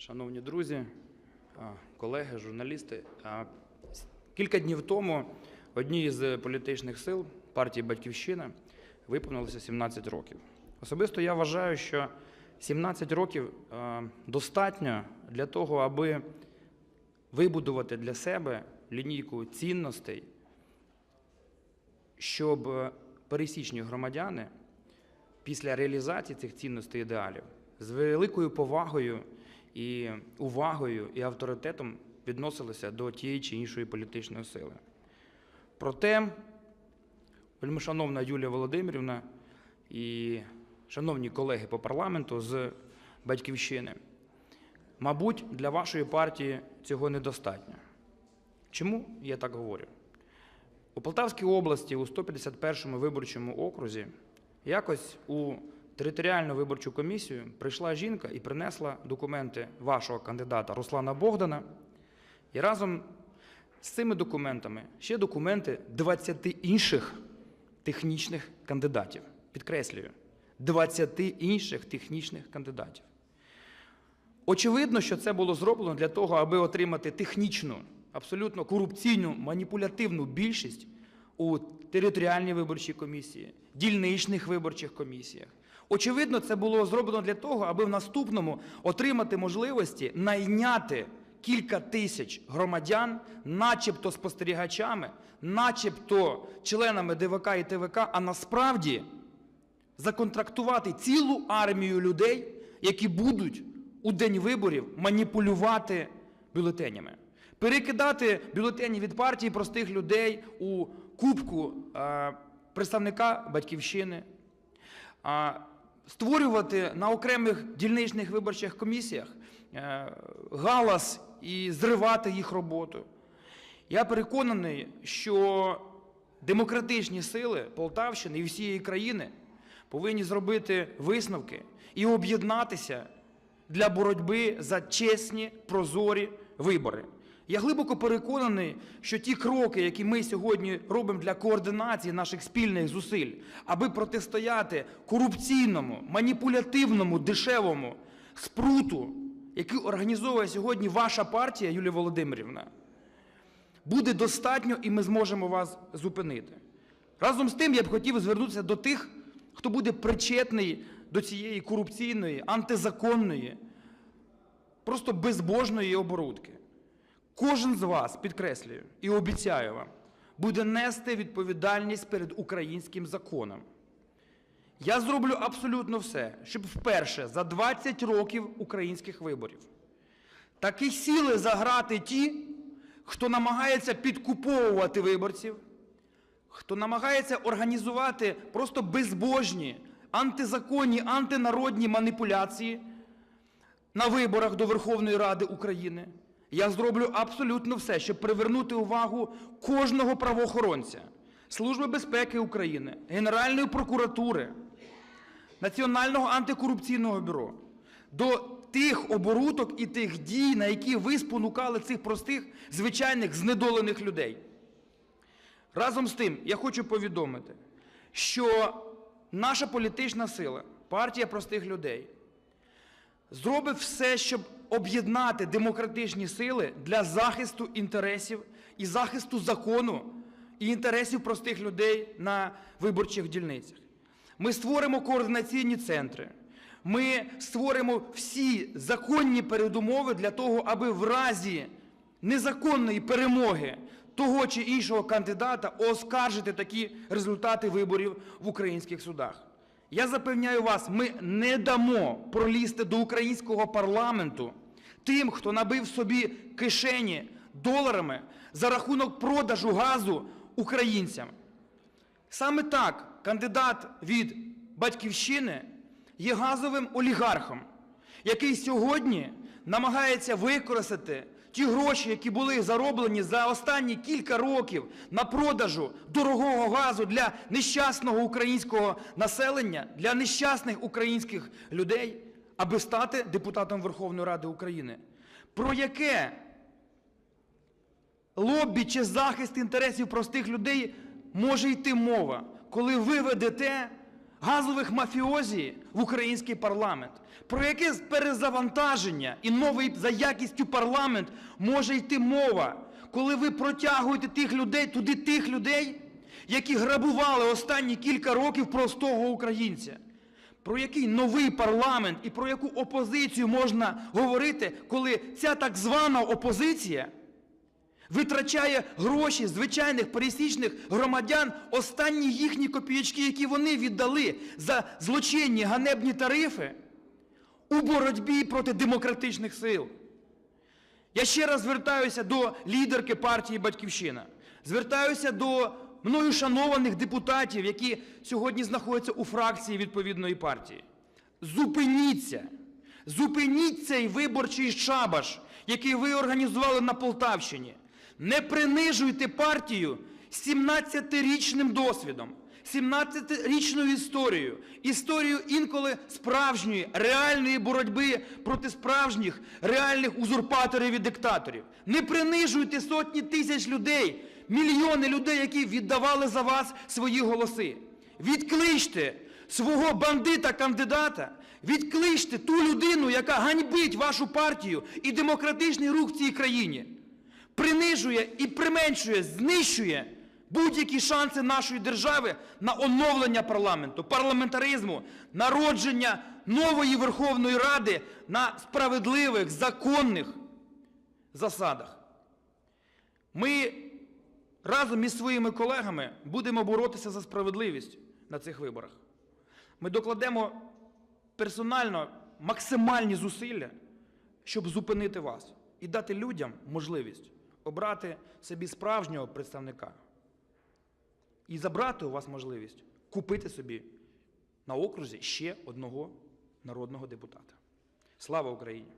Шановні друзі, колеги, журналісти, кілька днів тому одній з політичних сил партії Батьківщина виповнилося 17 років. Особисто я вважаю, що 17 років достатньо для того, аби вибудувати для себе лінійку цінностей, щоб е, пересічні громадяни після реалізації цих цінностей ідеалів з великою повагою і увагою і авторитетом відносилися до тієї чи іншої політичної сили. Проте, вельмишановна Юлія Володимирівна і шановні колеги по парламенту з Батьківщини, мабуть, для вашої партії цього недостатньо. Чому я так говорю? У Полтавській області у 151 му виборчому окрузі якось у територіальну виборчу комісію прийшла жінка і принесла документи вашого кандидата Руслана Богдана. І разом з цими документами ще документи 20 інших технічних кандидатів. Підкреслюю, 20 інших технічних кандидатів. Очевидно, що це було зроблено для того, аби отримати технічну, абсолютно корупційну, маніпулятивну більшість у територіальній виборчій комісії, дільничних виборчих комісіях. Очевидно, це було зроблено для того, аби в наступному отримати можливості найняти кілька тисяч громадян, начебто спостерігачами, начебто членами ДВК і ТВК, а насправді законтрактувати цілу армію людей, які будуть у день виборів маніпулювати бюлетенями, перекидати бюлетені від партії простих людей у кубку е, представника батьківщини, створювати на окремих дільничних виборчих комісіях е, галас і зривати їх роботу. Я переконаний, що демократичні сили Полтавщини і всієї країни повинні зробити висновки і об'єднатися для боротьби за чесні, прозорі вибори. Я глибоко переконаний, що ті кроки, які ми сьогодні робимо для координації наших спільних зусиль, аби протистояти корупційному, маніпулятивному, дешевому спруту, який організовує сьогодні ваша партія, Юлія Володимирівна, буде достатньо, і ми зможемо вас зупинити. Разом з тим я б хотів звернутися до тих, хто буде причетний до цієї корупційної, антизаконної, просто безбожної оборудки. Кожен з вас, підкреслюю і обіцяю вам, буде нести відповідальність перед українським законом. Я зроблю абсолютно все, щоб вперше за 20 років українських виборів таки сіли заграти ті, хто намагається підкуповувати виборців, хто намагається організувати просто безбожні, антизаконні, антинародні маніпуляції на виборах до Верховної Ради України. Я зроблю абсолютно все, щоб привернути увагу кожного правоохоронця, Служби безпеки України, Генеральної прокуратури, Національного антикорупційного бюро до тих оборудок і тих дій, на які ви спонукали цих простих, звичайних, знедолених людей. Разом з тим, я хочу повідомити, що наша політична сила, партія простих людей, зробить все, щоб об'єднати демократичні сили для захисту інтересів і захисту закону і інтересів простих людей на виборчих дільницях. Ми створимо координаційні центри. Ми створимо всі законні передумови для того, аби в разі незаконної перемоги того чи іншого кандидата оскаржити такі результати виборів в українських судах. Я запевняю вас, ми не дамо пролізти до українського парламенту тим, хто набив собі кишені доларами за рахунок продажу газу українцям. Саме так кандидат від Батьківщини є газовим олігархом, який сьогодні намагається використати ті гроші, які були зароблені за останні кілька років на продажу дорогого газу для нещасного українського населення, для нещасних українських людей, аби стати депутатом Верховної Ради України. Про яке лобі чи захист інтересів простих людей може йти мова, коли ви ведете газових мафіозі в український парламент. Про яке перезавантаження і новий за якістю парламент може йти мова, коли ви протягуєте тих людей, туди тих людей, які грабували останні кілька років простого українця. Про який новий парламент і про яку опозицію можна говорити, коли ця так звана опозиція витрачає гроші звичайних пересічних громадян, останні їхні копійочки, які вони віддали за злочинні ганебні тарифи у боротьбі проти демократичних сил. Я ще раз звертаюся до лідерки партії Батьківщина. Звертаюся до мною шанованих депутатів, які сьогодні знаходяться у фракції відповідної партії. Зупиніться! Зупиніть цей виборчий шабаш, який ви організували на Полтавщині. Не принижуйте партію з 17-річним досвідом, 17-річною історією, історією інколи справжньої, реальної боротьби проти справжніх, реальних узурпаторів і диктаторів. Не принижуйте сотні тисяч людей, мільйони людей, які віддавали за вас свої голоси. Відкличте свого бандита-кандидата, відкличте ту людину, яка ганьбить вашу партію і демократичний рух в цій країні принижує і применшує, знищує будь-які шанси нашої держави на оновлення парламенту, парламентаризму, народження нової Верховної Ради на справедливих, законних засадах. Ми разом із своїми колегами будемо боротися за справедливість на цих виборах. Ми докладемо персонально максимальні зусилля, щоб зупинити вас і дати людям можливість обрати собі справжнього представника і забрати у вас можливість купити собі на окрузі ще одного народного депутата. Слава Україні!